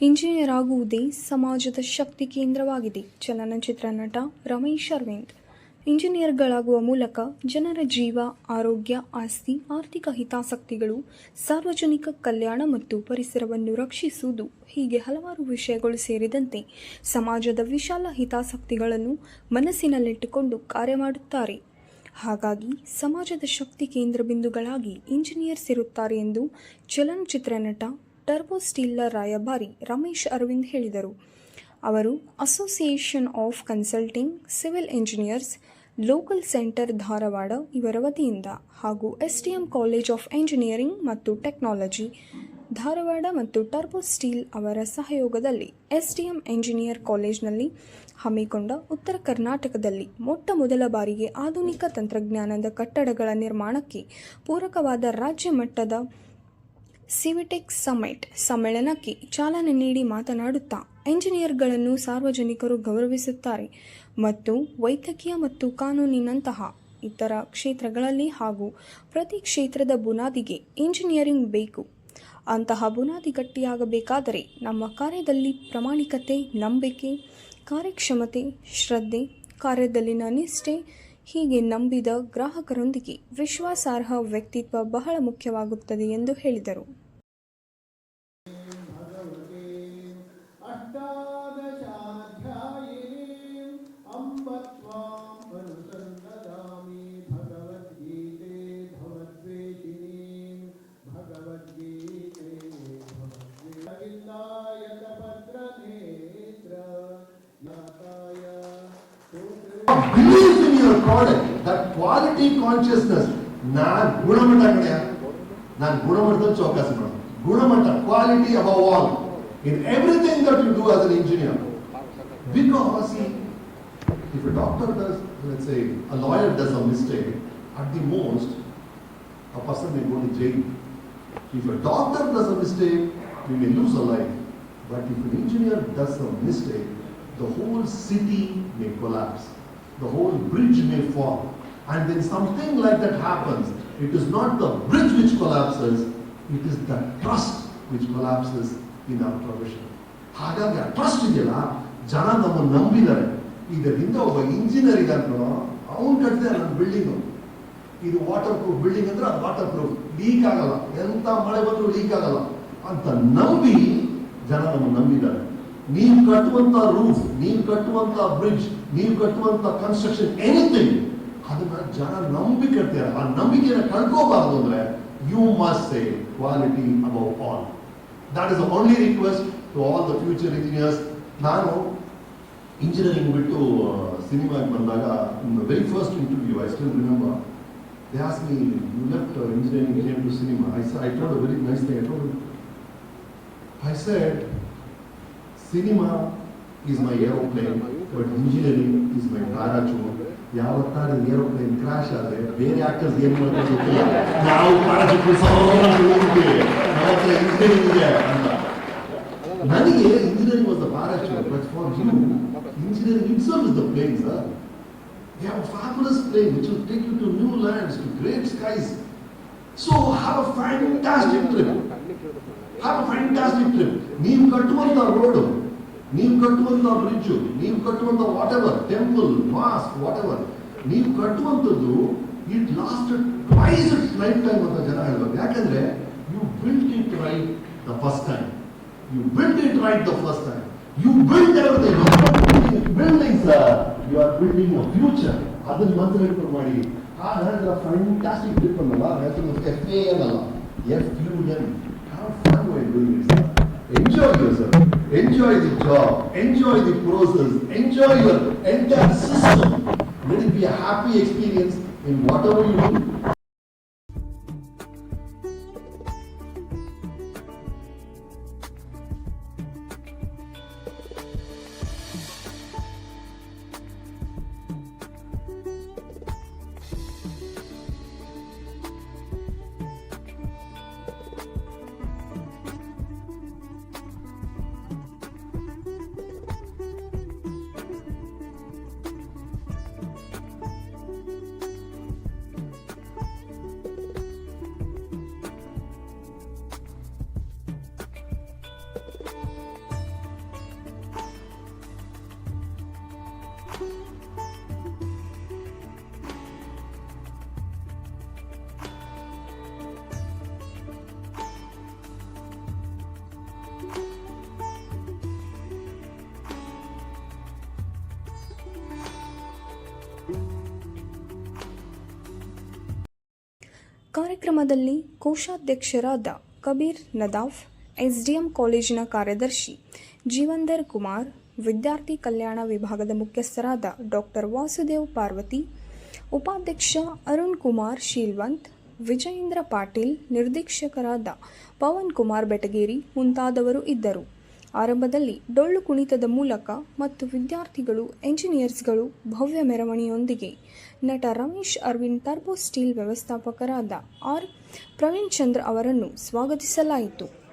Engineer ಆಗುವುದೇ ಸಮಾಜದ ಶಕ್ತಿ ಕೇಂದ್ರವಾಗಿದೆ. ಚಲನಚಿತ್ರ ನಟ ರಮೇಶ್ ಅರವಿಂದ್. ಇಂಜಿನಿಯರ್ಗಳಾಗುವ ಮೂಲಕ ಜನರ ಜೀವ, ಆರೋಗ್ಯ, ಆಸ್ತಿ, ಆರ್ಥಿಕ ಹಿತಾಸಕ್ತಿಗಳು, ಸಾರ್ವಜನಿಕ ಕಲ್ಯಾಣ ಮತ್ತು ಪರಿಸರವನ್ನು ರಕ್ಷಿಸುವುದು ಹೀಗೆ ಹಲವಾರು ವಿಷಯಗಳು ಸೇರಿದಂತೆ ಸಮಾಜದ ವಿಶಾಲ ಹಿತಾಸಕ್ತಿಗಳನ್ನು ಮನಸ್ಸಿನಲ್ಲಿಟ್ಟುಕೊಂಡು ಕಾರ್ಯ ಮಾಡುತ್ತಾರೆ. ಹಾಗಾಗಿ ಸಮಾಜದ ಶಕ್ತಿ ಕೇಂದ್ರ ಬಿಂದುಗಳಾಗಿ ಇಂಜಿನಿಯರ್ಸ್ ಇರುತ್ತಾರೆ ಎಂದು ಚಲನಚಿತ್ರ ನಟ ಟರ್ಬೋ ಸ್ಟೀಲ್ನ ರಾಯಭಾರಿ ರಮೇಶ್ ಅರವಿಂದ್ ಹೇಳಿದರು. ಅವರು, association of consulting civil engineers local centre Dharwad ಇವರ ವತಿಯಿಂದ ಹಾಗೂ S T M college of engineering ಮತ್ತು ಟೆಕ್ನಾಲಜಿ ಧಾರವಾಡ ಮತ್ತು ಟರ್ಬೋ ಸ್ಟೀಲ್ ಅವರ ಸಹಯೋಗದಲ್ಲಿ ಎಸ್ ಟಿ ಎಂ ಎಂಜಿನಿಯರ್ ಕಾಲೇಜ್ನಲ್ಲಿ ಹಮ್ಮಿಕೊಂಡ ಉತ್ತರ ಕರ್ನಾಟಕದಲ್ಲಿ ಮೊಟ್ಟ ಮೊದಲ ಬಾರಿಗೆ ಆಧುನಿಕ ತಂತ್ರಜ್ಞಾನದ ಕಟ್ಟಡಗಳ ನಿರ್ಮಾಣಕ್ಕೆ ಪೂರಕವಾದ ರಾಜ್ಯ ಮಟ್ಟದ ಸಿವಿಟೆಕ್ ಸಮ್ಮಿಟ್ ಸಮ್ಮೇಳನಕ್ಕೆ ಚಾಲನೆ ನೀಡಿ ಮಾತನಾಡುತ್ತಾ ಎಂಜಿನಿಯರ್ಗಳನ್ನು ಸಾರ್ವಜನಿಕರು ಗೌರವಿಸುತ್ತಾರೆ ಮತ್ತು ವೈದ್ಯಕೀಯ ಮತ್ತು ಕಾನೂನಿನಂತಹ ಇತರ ಕ್ಷೇತ್ರಗಳಲ್ಲಿ ಹಾಗೂ ಪ್ರತಿ ಕ್ಷೇತ್ರದ ಬುನಾದಿಗೆ ಇಂಜಿನಿಯರಿಂಗ್ ಬೇಕು. ಅಂತಹ ಬುನಾದಿ ಗಟ್ಟಿಯಾಗಬೇಕಾದರೆ ನಮ್ಮ ಕಾರ್ಯದಲ್ಲಿ ಪ್ರಾಮಾಣಿಕತೆ, ನಂಬಿಕೆ, ಕಾರ್ಯಕ್ಷಮತೆ, ಶ್ರದ್ಧೆ, ಕಾರ್ಯದಲ್ಲಿನ ನಿಷ್ಠೆ ಹೀಗೆ ನಂಬಿದ ಗ್ರಾಹಕರೊಂದಿಗೆ ವಿಶ್ವಾಸಾರ್ಹ ವ್ಯಕ್ತಿತ್ವ ಬಹಳ ಮುಖ್ಯವಾಗುತ್ತದೆ ಎಂದು ಹೇಳಿದರು Amém. product, that quality consciousness, நான் குணமட்ட கிடையாது நான் குணமட்டத்தில் சோக்கஸ் பண்ணணும் குணமட்ட quality above all in everything that you as an engineer. Because if a doctor does let's say a lawyer does a mistake at the most a person may go to jail. If a doctor does a mistake we may lose a life. But if an engineer does a mistake the whole city may collapse. The whole bridge may fall. And when something like that happens, it is not the bridge which collapses, it is the trust which collapses in our profession. ಹಾಗಾಗಿ ಆ trust ಇದೆಯಲ್ಲ ಜನ ನಮ್ಮನ್ನು ನಂಬಿದ್ದಾರೆ ಇದರಿಂದ ಒಬ್ಬ engineer ಇದ್ದಾನೋ ಅವನು ಕಟ್ಟಿದೆ ನನ್ನ ಬಿಲ್ಡಿಂಗು ಇದು ವಾಟರ್ ಪ್ರೂಫ್ ಬಿಲ್ಡಿಂಗ್ ಅಂದ್ರೆ ಅದು ವಾಟರ್ ಪ್ರೂಫ್ ಲೀಕ್ ಆಗಲ್ಲ ಎಂಥ ಮಳೆ ಬಂದರೂ ಲೀಕ್ ಆಗಲ್ಲ ಅಂತ ನಂಬಿ ಜನ ನಮ್ಮನ್ನು ನಂಬಿದ್ದಾರೆ ನೀವು ಕಟ್ಟುವಂತ ರೂಫ್ ನೀವು ಕಟ್ಟುವಂತ ಬ್ರಿಡ್ಜ್ ನೀವು ಕಟ್ಟುವಂತ ಕನ್ಸ್ಟ್ರಕ್ಷನ್ ಎನಿಥಿಂಗ್ ಅದನ್ನ ಜನ ನಂಬಿ ಕಟ್ತಾರೆ ಆ ನಂಬಿಕೆನ ಕಳ್ಕೋಬಾರದು ಅಂದ್ರೆ you must say quality above all that is only request to all the future engineers ನಾನು ಇಂಜಿನಿಯರಿಂಗ್ ಬಿಟ್ಟು ಸಿನಿಮಾಗೆ ಬಂದಾಗ very first interview I still remember they as me you left engineering came to cinema I I told a very nice thing I told I said Cinema is my aeroplane but engineering is my parachute ಯಾವತ್ತಾರು aeroplane crash ಆದ್ರೆ ಬೇರೆ actors ಏನ್ ಮಾಡ್ತಾರೆ ಗೊತ್ತಿಲ್ಲ ನಾವು parachute ಹೋಗ್ತೀವಿ ನಮ್ಮ ಹತ್ರ engineering ಇದೆ ಅಂತ ನನಗೆ engineering was the parachute but for you engineering itself is the plane sir They have a fabulous plane which will take you to new lands, to great skies. So have a fantastic trip. Have fantastic trip. ನೀವು ಕಟ್ಟುವಂತ road ನೀವು ಕಟ್ಟುವಂತ bridge ನೀವು ಕಟ್ಟುವಂತ whatever temple mosque whatever ನೀವು ಕಟ್ಟುವಂಥದ್ದು it last twice it's life time ಅಂತ ಜನ ಹೇಳ್ಬೇಕು. ಯಾಕಂದ್ರೆ you built it right the first time you built it right the first time you build everything buildings you are building a future ಅದನ್ನ ಮಾತ್ರ ಮಾಡಿ. ಆ ಹೇಳಿದ್ರೆ ಫ್ಯಾಂಟಾಸ್ಟಿಕ್ ಟ್ರಿಪ್ ಅನ್ನಲ್ಲ ಹೇಳ್ತಾರೆ ಎಫ್ ಎ ಎನ್ ಅಲ್ಲ. F U N enjoy yourself, enjoy the job, enjoy the process, enjoy your entire system. Let it be a happy experience in whatever you do. ಕಾರ್ಯಕ್ರಮದಲ್ಲಿ ಕೋಶಾಧ್ಯಕ್ಷರಾದ Kabir Nadaf, SDM ಕಾಲೇಜಿನ ಕಾರ್ಯದರ್ಶಿ ಜೀವಂದರ್ ಕುಮಾರ್, ವಿದ್ಯಾರ್ಥಿ ಕಲ್ಯಾಣ ವಿಭಾಗದ ಮುಖ್ಯಸ್ಥರಾದ doctor Vasudev Parvati, ಉಪಾಧ್ಯಕ್ಷ ಅರುಣ್ ಕುಮಾರ್ ಶೀಲ್ವಂತ್, ವಿಜಯೇಂದ್ರ ಪಾಟೀಲ್, ನಿರ್ದೇಶಕರಾದ ಪವನ್ ಕುಮಾರ್ ಬೆಟಗೇರಿ ಮುಂತಾದವರು ಇದ್ದರು. ಆರಂಭದಲ್ಲಿ ಡೊಳ್ಳು ಕುಣಿತದ ಮೂಲಕ ಮತ್ತು ವಿದ್ಯಾರ್ಥಿಗಳು, ಎಂಜಿನಿಯರ್ಸ್ಗಳು ಭವ್ಯ ಮೆರವಣಿಯೊಂದಿಗೆ ನಟ ರಮೇಶ್ ಅರವಿಂದ್ ಟರ್ಬೋ ಸ್ಟೀಲ್ ವ್ಯವಸ್ಥಾಪಕರಾದ ಆರ್. ಪ್ರವೀಣ್ ಚಂದ್ರ ಅವರನ್ನು ಸ್ವಾಗತಿಸಲಾಯಿತು.